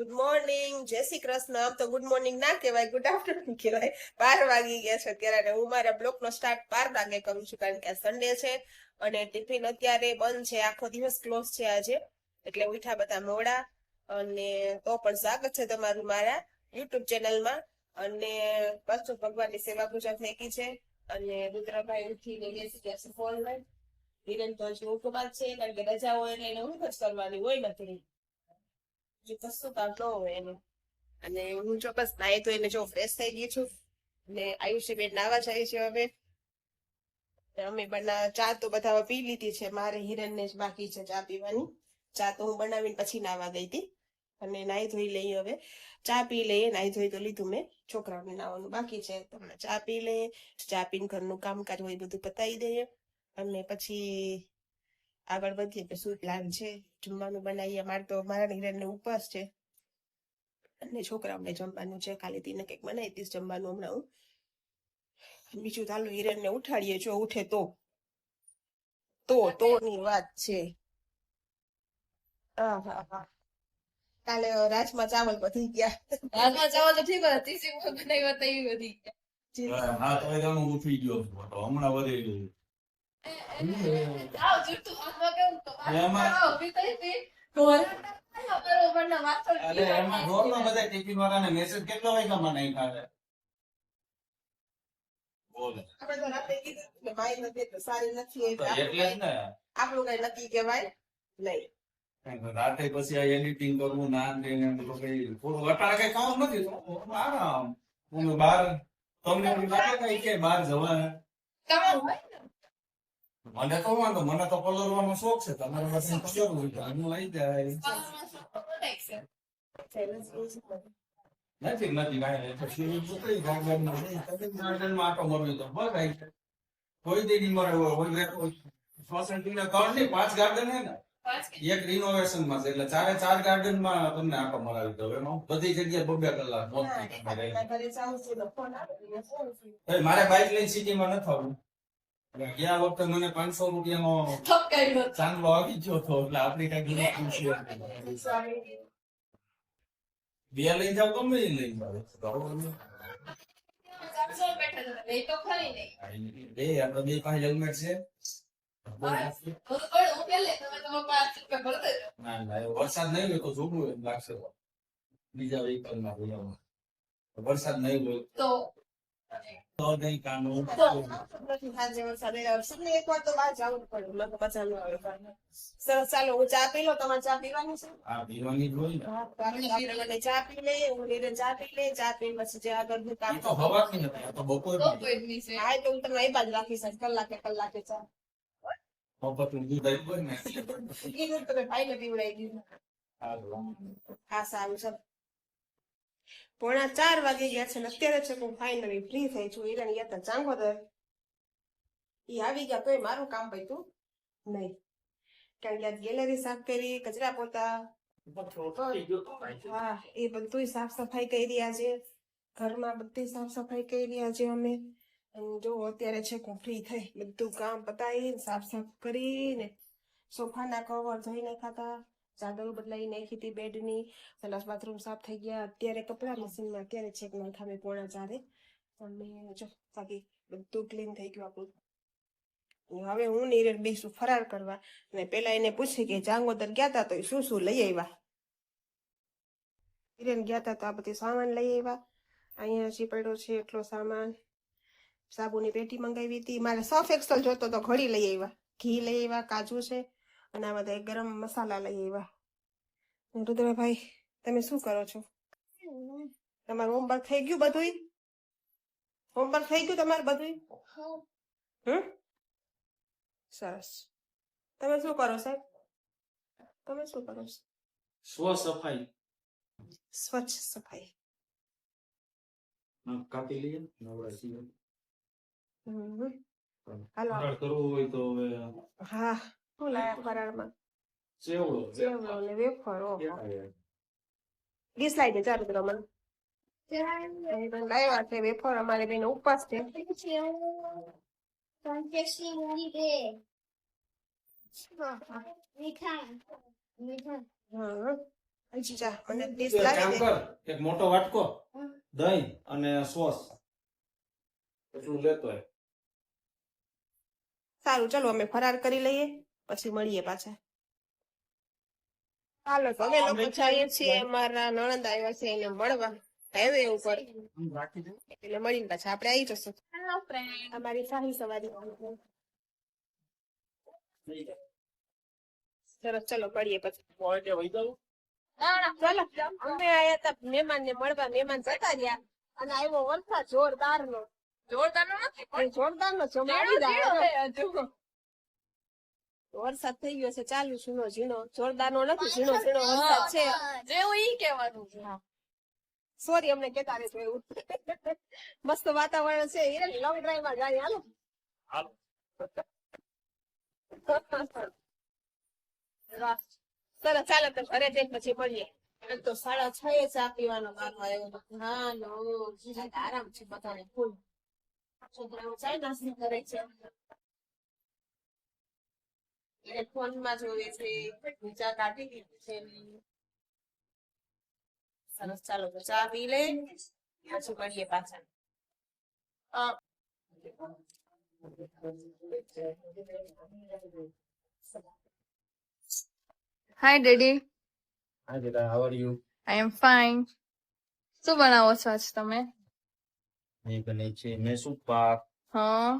Good morning જય શ્રી કૃષ્ણ. આમ તો ગુડ મોર્નિંગ ના કહેવાય. ગુડ આફ્ટરનૂન કહેવાય. બાર વાગી ગયા છે અત્યારે અને હું મારા બ્લોક નો સ્ટાર્ટ બાર વાગે કરું છું કારણ કે આ સન્ડે છે અને ટિફિન અત્યારે બંધ છે. આખો દિવસ ક્લોઝ છે આજે. એટલે ઉઠા બધા મોડા. અને તો પણ સ્વાગત છે તમારું મારા યુટ્યુબ ચેનલમાં અને પાછું ભગવાનની સેવા પૂજા થઈ ગઈ છે. અને રુદ્રભાઈ ઉઠીને બેસી ગયા છે ફોન લઈને હિરેન તો ઊંઘમાં છે. કારણ કે રજા હોય એટલે એને હું જ કરવાની હોય નથી. બીજું કશું કામ ન હોય એનું અને હું ચોક્કસ નાય તો એને જો ફ્રેશ થઈ ગઈ છું ને આયુષ્ય બેન નાવા જાય છે હવે અમે બના ચા તો બધા પી લીધી છે મારે હિરણ ને જ બાકી છે ચા પીવાની ચા તો હું બનાવીને પછી નાવા ગઈ હતી અને નાહી ધોઈ લઈ હવે ચા પી લઈએ નાહી ધોઈ તો લીધું મેં છોકરાઓને નાવાનું બાકી છે તો ચા પી લઈએ ચા પીને ઘરનું કામકાજ હોય બધું પતાવી દઈએ અને પછી આગળ વધીએ કે શું પ્લાન છે જમવાનું બનાવીએ મારે તો મારા હિરણને ઉપવાસ છે. અને છોકરાઓને જમવાનું છે. ખાલી તીને કંઈક બનાવી દઈશ જમવાનું હમણાં હું. બીજું ચાલો હિરણને ઉઠાડીએ. જો ઉઠે તો. તો તો ની વાત છે. આહાહા. કાલે રાજમાં ચાવલ વધી ગયા. રાજમાં ચાવલ તો ઠીક હતી. તીસી બનાવી બતાવી બધી. હા તો એ ઉઠી ગયો હમણાં વધી ગયું. આપણે કઈ નક્કી કહેવાય? નહીં. રાતે પછી આ એડિટિંગ કરવું ના ને કઈ થોડું અટાણે કઈ કામ નથી તો આરામ. હું બહાર તમને લાગે કઈ કે બહાર જવા મને તો વાંધો મને તો પલરવાનો શોખ છે. તમારે પાસે પલરવું હોય તો આનું આવી જાય નથી નથી કાંઈ પછી છોકરી ગાર્ડનમાં ગાર્ડનમાં આટો મરવી તો બસ આવી જાય કોઈ દેડી મરે હોય સોસાયટીના ત્રણ નહીં પાંચ ગાર્ડન હે ને? એક રિનોવેશનમાં છે. એટલે ચારે ચાર ગાર્ડનમાં તમને આટો મળાવી દો એમાં બધી જગ્યાએ બબે કલાક મારે બાઇક લઈને સિટીમાં નથી આવવું. ગયા વખતે મને પાંચસો રૂપિયાનો ઠપકાઈ ચાંદલો આવી ગયો હતો એટલે આપણી કઈ ગણતરી ખુશી હતી. બે લઈ જાવ ગમે એ લઈ જાવ ચારસો બેઠા હતા બે તો ખરી નહીં બે આપણે બે પાસે હેલ્મેટ છે હું પણ હું પેલે તમે તમારા પાંચ રૂપિયા ભરી દેજો ના ના એ વરસાદ નહીં હોય તો જોવું એમ લાગશે બીજા વ્હીકલમાં ભૂલામાં વરસાદ નહીં હોય તો તમારે ચા પીવાની ચા પી નીરજ ચા પી લે ચા પી પછી હા તો હું તમને એ બાજુ. કલાકે કલાકે ચા મફતનું દૂધ આપ્યું ને તમે પીવડાવી દીધું. હા, સારું, ચાલો પોણા ચાર વાગી ગયા છે ને અત્યારે છે હું ફાઇનલી ફ્રી થઈ છું. હિરણ ગયા હતા ચાંગોદર ઈ આવી ગયા તોય મારું કામ પૈતું નહીં. કારણ કે આજ ગેલેરી સાફ કરી, કચરા પોતા. હા, એ બધું સાફ સફાઈ કરી આજે ઘરમાં બધી સાફ સફાઈ કરી આજે અમે. અને જો અત્યારે છે હું ફ્રી થઈ, બધું કામ પતાવી સાફ સાફ કરીને સોફાના કવર ધોઈ નાખાતા ચાદરો બદલાઈ નાખી હતી બેડની. પેલા બાથરૂમ સાફ થઈ ગયા. અત્યારે કપડા મશીનમાં અત્યારે છેક નખામે પોણા ચારે. અને જો બાકી બધું ક્લીન થઈ ગયું આપણું. હવે હું નીરજ બેસું ફરાર કરવા. અને પેલા એને પૂછી કે જાંગોદર ગયા તા તો શું શું લઈ આવ્યા? હિરેન ગયા તા તો આ બધી સામાન લઈ આવ્યા. અહીંયા હજી પડ્યો છે એટલો સામાન. સાબુની પેટી મંગાવી હતી. મારે સફ એક્સલ જોતો તો ઘડી લઈ આવ્યા. ઘી લઈ આવ્યા, કાજુ છે. અને આમાં બધા ગરમ મસાલા લઈ આવ્યા. રુદ્રભાઈ તમે શું કરો છો? તમારું હોમવર્ક થઈ ગયું બધું હોમવર્ક થઈ ગયું તમારું બધું હમ? સરસ. તમે શું કરો સાહેબ તમે શું કરો છો? સ્વ સફાઈ સ્વચ્છ સફાઈ. કાપી લઈએ નવડા છીએ. હાલો. કરવું હોય તો હવે હા. ચેવડો ચેવડો ને વેફર ઓહો કેળાય. ડીશ લાઈ દે ચાલુ કરો મને લાવ્યા છે વેફર અમારે બેન ઉપવાસ છે એક મોટો વાટકો દહીં અને સોસ એટલું લેતો સારું ચલો અમે ફરાર કરી લઈએ. પછી મળીએ પાછા. હાલો તો અમે લોકો જઈએ છીએ અમારા નણંદ આવ્યા છે એને મળવા હાઈવે ઉપર. એટલે મળીને પાછા આપણે આવી જશું. અમારી શાહી સવારી. સરસ ચલો મળીએ પછી. ચલો અમે આયા હતા મહેમાન ને મળવા. મહેમાન જતા રહ્યા અને આવ્યો વરસાદ જોરદાર નો જોરદાર નો નથી જોરદાર નો વરસાદ થઈ ગયો છે ચાલુ ઝીણો ઝીણો. જોરદાર નો નથી ઝીણો ઝીણો વરસાદ છે. જેવું ઈ કેવાનું છે. સોરી અમને કેતા રહેજો એવું. મસ્ત વાતાવરણ છે. એ લોંગ ડ્રાઈવમાં જાય હાલો. હાલો. સરસ ચાલો તો ઘરે જઈને પછી મળીએ. તો સાડા છ એ ચા પીવાનો મારો આવ્યો હા નો આરામ છે બધાને. ફૂલ. છોકરાઓ ચાય નાસ્તો કરે છે. એ ફોન જોવે છે ચા કાઢી દીધી છે સરસ ચાલો તો ચા પી લે પછી મળીએ પાછા. અ, hi daddy Hi, Dada. How are you? I am fine શું બનાવો છો આજ તમે? મેં બને છે મૈસૂર પાક. હા.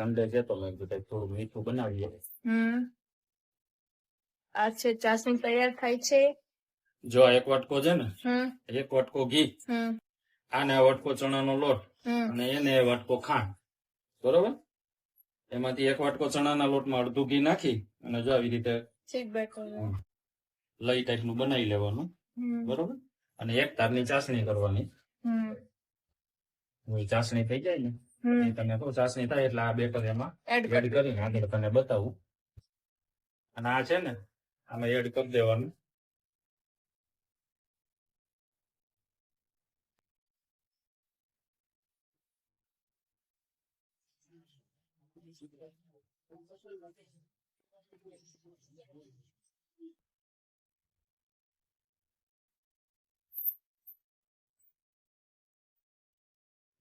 સન્ડે છે તો મેં કીધું થોડું મીઠું બનાવીએ. હમ. આ છે ચાસણી તૈયાર થાય છે. જો આ એક વાટકો છે ને એક વાટકો ઘી આને વાટકો ચણાનો લોટ અને એને વાટકો ખાંડ. બરોબર? એમાંથી એક વાટકો ચણાના લોટમાં અડધું ઘી નાખી અને જો આવી રીતે લઈ ટાઈપનું બનાવી લેવાનું. બરોબર? અને એક તારની ચાસણી કરવાની. ચાસણી થઈ જાય ને. હમ એ તમે કહો ચાસણી થાય એટલે આ બેટર એમાં એડ એડ કરીને આગળ તને બતાવું અને આ છે ને આમાં એડ કરી દેવાનું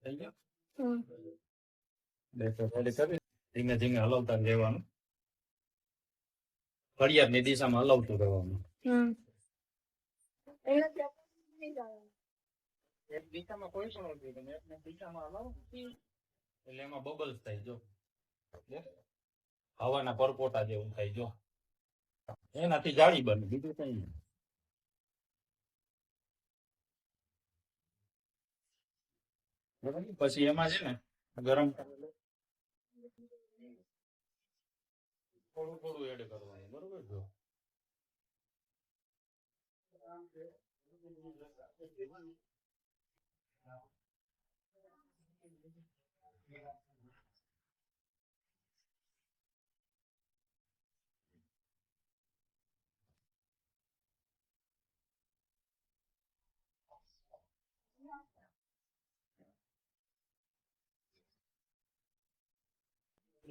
થઈ ગયું ધીમે ધીમે હલાવતા રહેવાનું. દિશામાં હલાવતું રહેવાનું. એક દિશામાં કોઈ પણ હોય તમે એકને દિશામાં હલાવો. એટલે એમાં બબલ્સ થાય જો. હવાના પરપોટા જેવું થાય જો. એનાથી જાળી બને બીજું કઈ નહીં. પછી એમાં છે ને ગરમ થોડું થોડું એડ કરવાનું બરોબર જો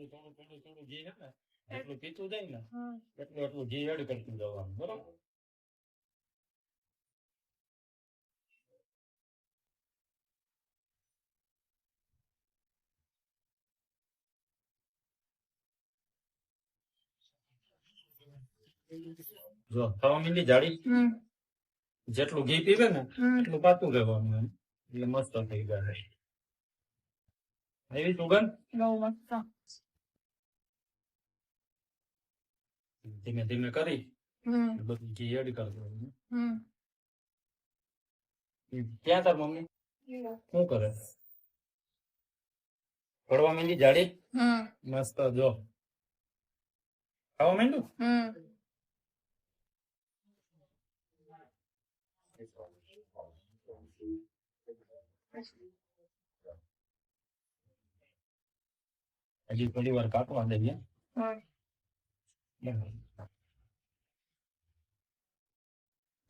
થોડું થોડું થોડું થોડું ઘી છે ને એટલું પીતું જાય ને એટલું એટલું ઘી એડ કરતું જવાનું બરોબર? જો થવા મીંડી જાડી. જેટલું ઘી પીવે ને એટલું પાતું રહેવાનું એમ. એટલે મસ્ત થઈ જાય. એવી સુગંધ બહુ મસ્ત. ધીમે ધીમે કરી હમ. બધું ઘી એડ કરી દેવાનું. ક્યાં તાર મમ્મી? શું કરે? પડવા માંડી જાડી? મસ્ત જો. ખાવા માંડ્યું? હજી થોડી વાર કાપવા દઈએ.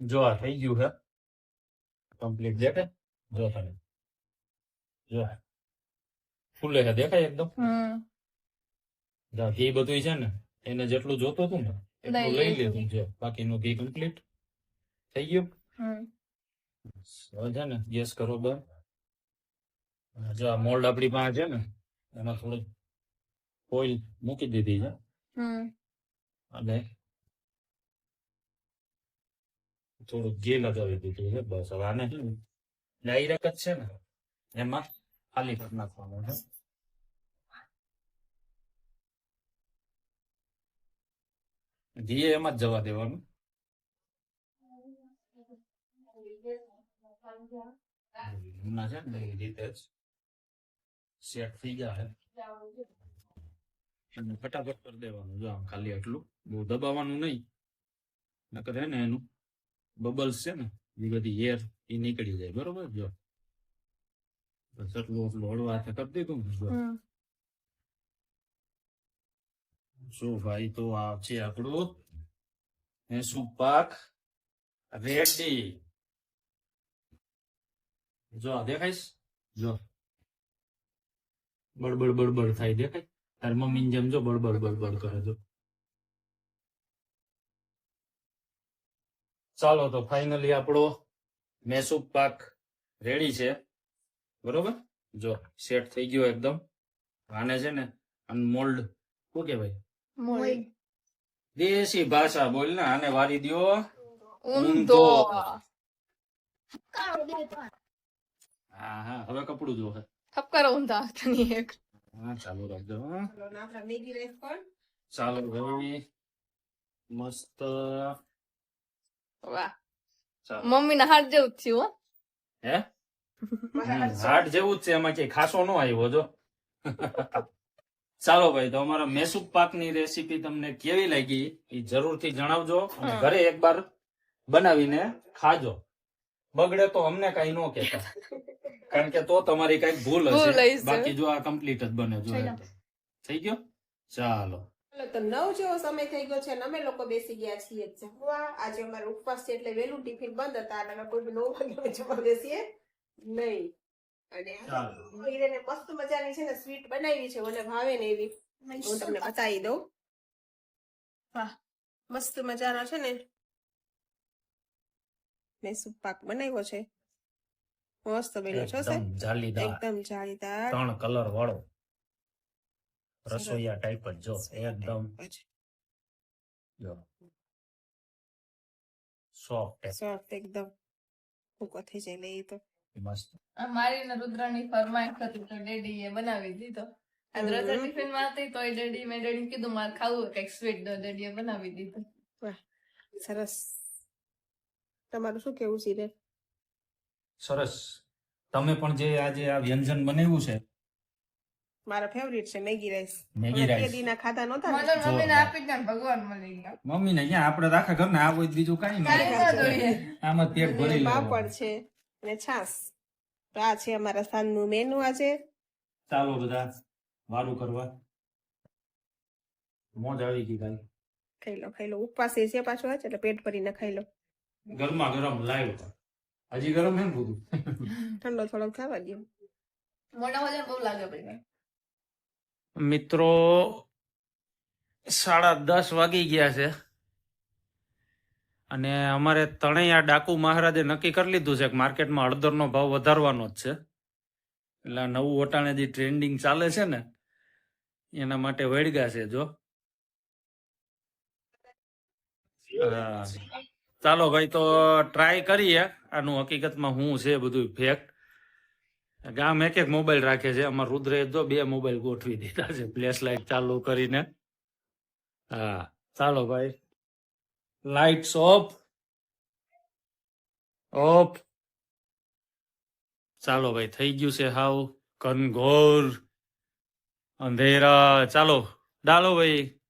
જો આ થઈ ગયું છે કમ્પ્લીટ દેખે જો તમે. જો. ફૂલે છે દેખાય એકદમ? ઘી બધું છે ને એને જેટલું જોતું હતું ને એટલું લઈ લીધું. છે. બાકીનું ઘી કમ્પ્લીટ થઈ ગયું. હવે છે ને ગેસ કરો બંધ. જો આ મોલ્ડ આપણી પાસે છે ને એમાં થોડું ઓઇલ મૂકી દીધી છે. અને થોડું ઘી લગાવી દીધું છે બસ હવે આને છે ને ડાયરેક્ટ જ છે ને એમાં ખાલી કરી નાખવાનું છે ઘી એમાં જ જવા દેવાનું હમણાં છે ને એ રીતે જ સેટ થઈ જાય અને ફટાફટ કરી દેવાનું. જો આમ ખાલી આટલું. બહુ દબાવવાનું નહીં. નકર હે ને એનું બબલ્સ છે ને એ બધી એર એ નીકળી જાય. બરોબર? જો. એટલું એટલું હળવા હાથે કરી દીધું. શું ભાઈ તો આ છે આપણું ભેંસું પાક રેડી. જો આ દેખાઈશ જો. બળબડ બળબડ થાય દેખાય? તાર મમ્મી જેમ જો બળબડ બળબડ કરે તો ચાલો તો ફાઇનલી આપણો મેસૂબ પાક રેડી છે. બરોબર? જો સેટ થઈ ગયો એકદમ. આને છે ને મોલ્ડ શું કહેવાય? દેશી ભાષા બોલ ને આને વારી દ્યો. ઊંધો. હા હા હવે કપડું જો ઠપકારો ઊંધા એક. હા ચાલુ રાખજો હા. ચાલો ને આપણા મેગી રાઈસ પણ ચાલો ભાઈ મસ્ત. વાહ. મમ્મી ના હાથ જેવું જ થયું હે. હમ, હાટ જેવું જ છે એમાં કઈ ખાસો નો આવ્યો જો. ચાલો ભાઈ તો અમારા મેસૂબ પાકની રેસીપી તમને કેવી લાગી એ જરૂરથી જણાવજો. અને. ઘરે એકવાર બનાવીને ખાજો. બગડે તો અમને કઈ ન કહેતા. કારણ કે તો તમારી કંઈક ભૂલ હશે. બાકી જો આ કમ્પ્લીટ જ બને જો થઈ ગયો. ચાલો. તો નવ જેવો સમય થઈ ગયો છે અને અમે લોકો બેસી ગયા છીએ જમવા. આજે અમારો ઉપવાસ છે એટલે વહેલું ટિફિન બંધ હતા અને અમે કોઈ બી નવ વાગે જમવા બેસીએ નહીં. અને હીરેને મસ્ત મજાની છે ને સ્વીટ બનાવી છે મને ભાવે ને એવી. હું તમને બતાવી દઉં. વાહ. મસ્ત મજાનો છે ને. મેસૂબ પાક બનાવ્યો છે. મસ્ત બન્યો છે? એકદમ જાલીદાર. એકદમ જાળીદાર ત્રણ કલર વાળો. રસોઈયા ટાઈપ જ જો એકદમ જો. સોફ્ટ સોફ્ટ એકદમ. ભૂકો થઈ જાય ને એ તો. મસ્ત. આ મારી ને રુદ્રની ફરમાઈશ હતી તો ડેડી એ બનાવી દીધો. હમ. ટિફિનમાં હતી તો ડેડી મેં ડેડી કીધું મારે ખાવું કંઈક સ્વીટ તો ડેડી એ બનાવી દીધું. સરસ. તમારું શું કેવું છે રે સરસ. તમે પણ જે આજે આ વ્યંજન બનાવ્યું છે? મારા ફેવરિટ છે મેગી રાઈસ મેગી રાઈસ ના ખાધા નહોતા ને? મને મમ્મી ને આપી જ ભગવાન મળી ગયા. મમ્મી ને ક્યાં આપણે રાખા ઘર ને આ કોઈ તો બીજું કાઈ નહીં. આમાં પેટ ભરી લે પાપડ છે અને છાસ તો આ છે અમારા સાંજનું મેનુ આજે. ચાલો બધા વારું કરવા. મોજ આવી ગઈ ભાઈ ખાઈ લો ખાઈ લો. ઉપવાસ એ છે પાછો એટલે પેટ ભરીને ખાઈ લો. ગરમા ગરમ લાવ્યો હજી ગરમ હે બધું ઠંડો થોડો ખાવા દો મોટા વજન બહુ લાગે ભાઈ મિત્રો સાડા દસ વાગી ગયા છે. અને અમારે ત્રણેય આ ડાકુ મહારાજે નક્કી કરી લીધું છે કે માર્કેટમાં હળદરનો ભાવ વધારવાનો જ છે. એટલે નવું ઓટાણે જે ટ્રેન્ડિંગ ચાલે છે ને એના માટે વળગા છે જો. હા. ચાલો ભાઈ, તો ટ્રાય કરીએ. આનું હકીકતમાં હું છે બધું ફેક ગામ એક એક મોબાઈલ રાખે છે. અમાર રુદ્રે જો બે મોબાઈલ ગોઠવી દીધા છે. ફ્લેશ લાઇટ ચાલુ કરીને. હા, ચાલો ભાઈ. લાઇટ્સ ઓફ ઓફ ચાલો ભાઈ, થઈ ગયું છે હાવ. ઘનઘોર અંધેરા. ચાલો, ડાલો ભાઈ.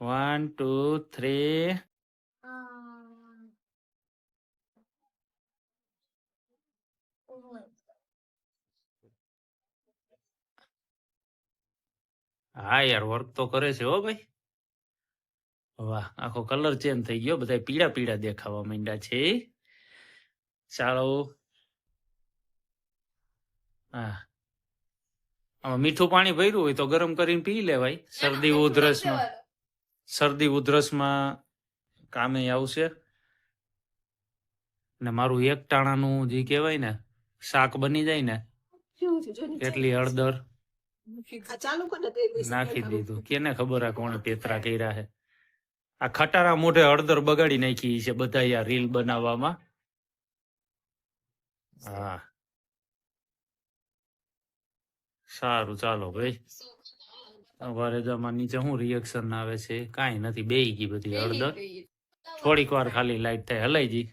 વન ટુ થ્રી હા યાર વર્ક તો કરે છે હો ભાઈ. વાહ આખો કલર ચેન્જ થઈ ગયો બધા પીળા પીળા દેખાવા માંડ્યા છે. ચાલો. હા. આમાં મીઠું પાણી ભર્યું હોય તો ગરમ કરીને પી લેવાય. શરદી ઉધરસમાં શરદી ઉધરસમાં કામે આવશે. ને મારું એક ટાણાનું જે કહેવાય ને શાક બની જાય ને એટલી હળદર. નાખી દીધું. કેને ખબર આ કોણ પેતરા કર્યા છે? આ ખટારા મોઢે હળદર બગાડી નાખી છે બધા આ રીલ બનાવવામાં. હા. સારું ચાલો ભાઈ. અમારે તો આમાં નીચે શું રિએક્શન આવે છે? કાંઈ નથી બેઈ ગઈ બધી હળદર. થોડીક વાર ખાલી લાઈટ થાય હલાઈ જી.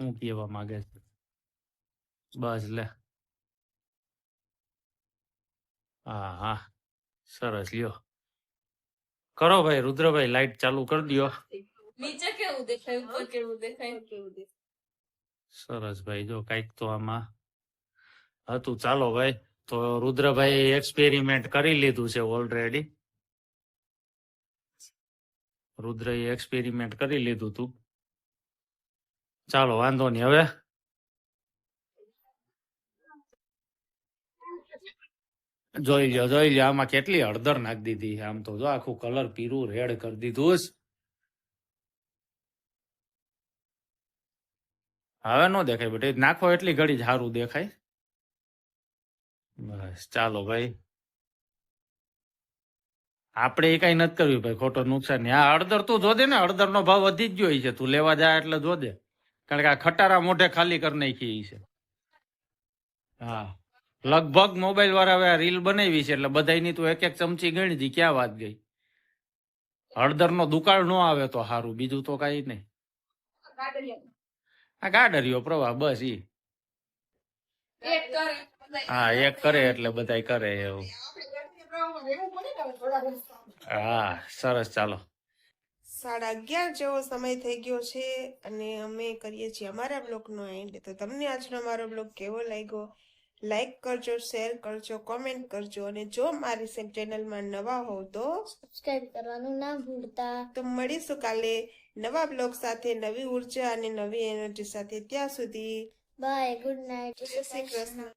શું કહેવા માંગે છે? બસ લે. હા હા સરસ લ્યો. કરો ભાઈ રુદ્રભાઈ લાઈટ ચાલુ કરી દ્યો. નીચે કેવું દેખાય? ઉપર કેવું દેખાય? કેવું દેખાય? સરસ ભાઈ જો કંઈક તો આમાં હતું. ચાલો ભાઈ તો રુદ્રભાઈ એક્સપેરિમેન્ટ કરી લીધું છે ઓલરેડી રુદ્રએ એક્સપેરિમેન્ટ કરી લીધું તું. ચાલો વાંધો નહીં હવે. જોઈ લ્યો જોઈ લ્યો, આમાં કેટલી હળદર નાખી દીધી. આમ તો જો આખું કલર પીરું રેડ કરી દીધું છે. હવે નો દેખાય બેટા નાખો એટલી ઘડી જ સારું દેખાય. બસ, ચાલો ભાઈ. આપણે એ કઈ નથી કર્યું ભાઈ, ખોટો નુકસાન નહીં. આ હળદર તું જોદે ને હળદર નો ભાવ વધી જ ગયો છે. તું લેવા જાય એટલે જોદે કારણ કે આ ખટારા મોઢે ખાલી કરી નાખી છે. હા. લગભગ મોબાઈલ વાળા હવે આ રીલ બનાવી છે એટલે બધાની તું એક એક ચમચી ગણી દી ક્યાં વાત ગઈ? હળદર નો દુકાળ નો આવે તો સારું બીજું તો કઈ નહીં. આ ગાડરિયો પ્રવાહ બસ ઈ. હા એક કરે એટલે બધાય કરે એવું. હા સરસ ચાલો. સાડા અગિયાર જેવો સમય થઈ ગયો છે અને અમે કરીએ છીએ અમારા બ્લોગનો એન્ડ તો તમને આજનો અમારો બ્લોગ કેવો લાગ્યો? લાઈક કરજો શેર કરજો કોમેન્ટ કરજો અને જો મારી ચેનલમાં નવા હોવ તો સબસ્ક્રાઇબ કરવાનું ના ભૂલતા. તો મળીશું કાલે નવા બ્લોગ સાથે નવી ઊર્જા અને નવી એનર્જી સાથે. ત્યાં સુધી બાય ગુડ નાઇટ જય શ્રી કૃષ્ણ.